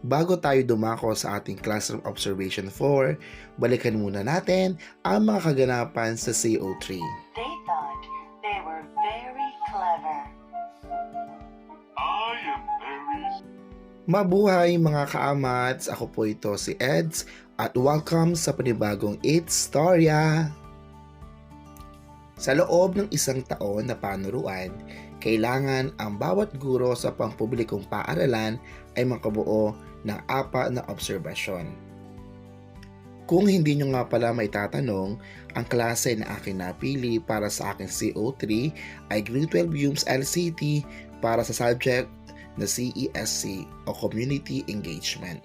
Bago tayo dumako sa ating Classroom Observation 4, balikan muna natin ang mga kaganapan sa CO3. They thought they were very clever. I am very Mabuhay mga kaamats! Ako po ito si Eds at welcome sa panibagong It's Storya! Sa loob ng isang taon na panuruan, kailangan ang bawat guro sa pangpublikong paaralan ay makabuo ng apat na obserbasyon. Kung hindi nyo nga pala may tatanong, ang klase na aking napili para sa aking CO3 ay Grade 12 UMS LCT para sa subject na CESC o Community Engagement.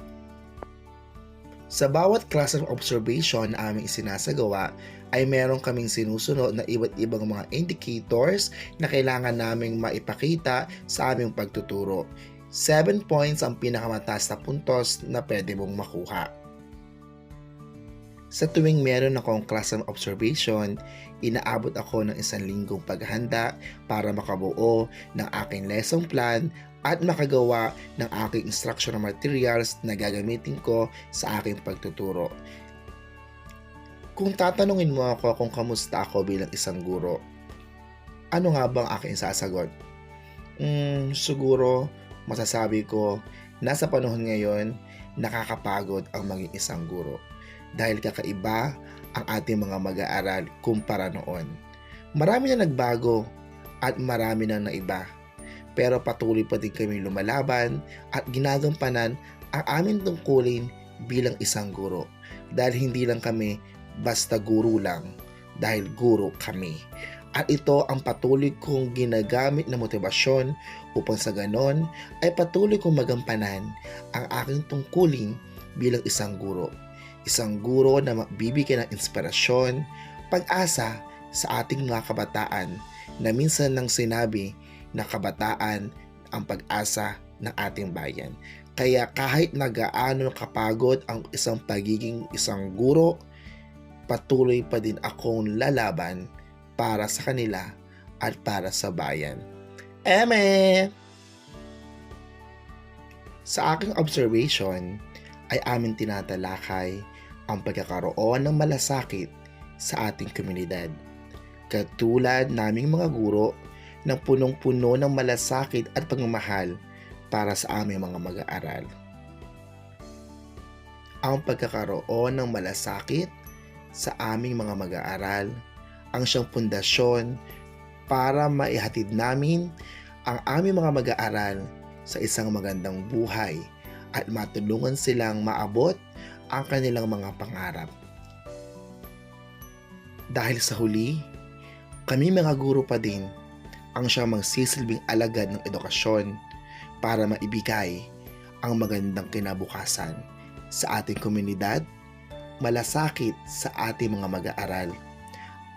Sa bawat classroom observation na aming isinasagawa ay meron kaming sinusunod na iba't ibang mga indicators na kailangan naming maipakita sa aming pagtuturo. 7 points ang pinakamataas na puntos na pwede mong makuha. Sa tuwing meron akong classroom observation, inaabot ako ng isang linggong paghahanda para makabuo ng aking lesson plan at makagawa ng aking instructional materials na gagamitin ko sa aking pagtuturo. Kung tatanungin mo ako kung kamusta ako bilang isang guro, ano nga bang aking sasagot? Hmm, siguro masasabi ko na sa panahon ngayon, nakakapagod ang maging isang guro dahil kakaiba ang ating mga mag-aaral kumpara noon. Marami na nagbago at marami na naiba pero patuloy pa din kami lumalaban at ginagampanan ang aming tungkulin bilang isang guro dahil hindi lang kami basta guro lang dahil guro kami. At ito ang patuloy kong ginagamit na motibasyon upang sa ganon ay patuloy kong magampanan ang aking tungkulin bilang isang guro. Isang guro na magbibigay ng inspirasyon, pag-asa sa ating mga kabataan na minsan nang sinabi na kabataan ang pag-asa ng ating bayan. Kaya kahit na gaano kapagod ang isang pagiging isang guro, patuloy pa din akong lalaban para sa kanila at para sa bayan. Eme! Sa aking observation ay amin tinatalakay ang pagkakaroon ng malasakit sa ating komunidad. Katulad naming mga guro na punong-puno ng malasakit at pagmamahal para sa aming mga mag-aaral. Ang pagkakaroon ng malasakit sa aming mga mag-aaral ang siyang pundasyon para maihatid namin ang aming mga mag-aaral sa isang magandang buhay at matulungan silang maabot ang kanilang mga pangarap. Dahil sa huli, kami mga guro pa din ang siyang magsisilbing alagad ng edukasyon para maibigay ang magandang kinabukasan sa ating komunidad, malasakit sa ating mga mag-aaral,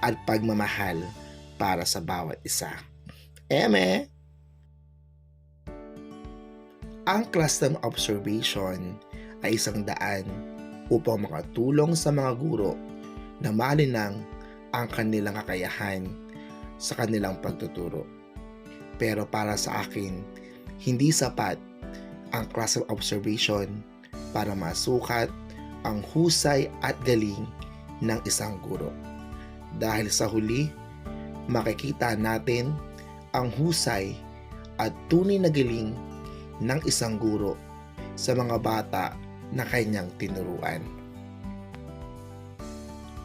at pagmamahal para sa bawat isa. Eme! Ang classroom observation ay isang daan upang makatulong sa mga guro na malinang ang kanilang kakayahan sa kanilang pagtuturo. Pero para sa akin, hindi sapat ang classroom observation para masukat ang husay at galing ng isang guro. Dahil sa huli, makikita natin ang husay at tunay na galing ng isang guro sa mga bata na kanyang tinuruan.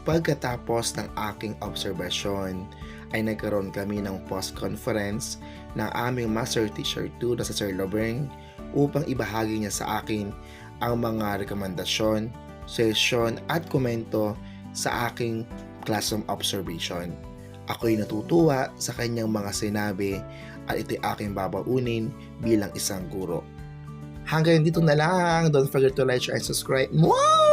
Pagkatapos ng aking obserbasyon, ay nagkaroon kami ng post-conference ng aming Master Teacher 2 na sa Sir Lobeng upang ibahagi niya sa akin ang mga rekomendasyon, session at komento sa aking classroom observation. Ako'y natutuwa sa kanyang mga sinabi at ito'y aking babaunin bilang isang guro. Hanggang dito na lang. Don't forget to like, share, and subscribe. Wow!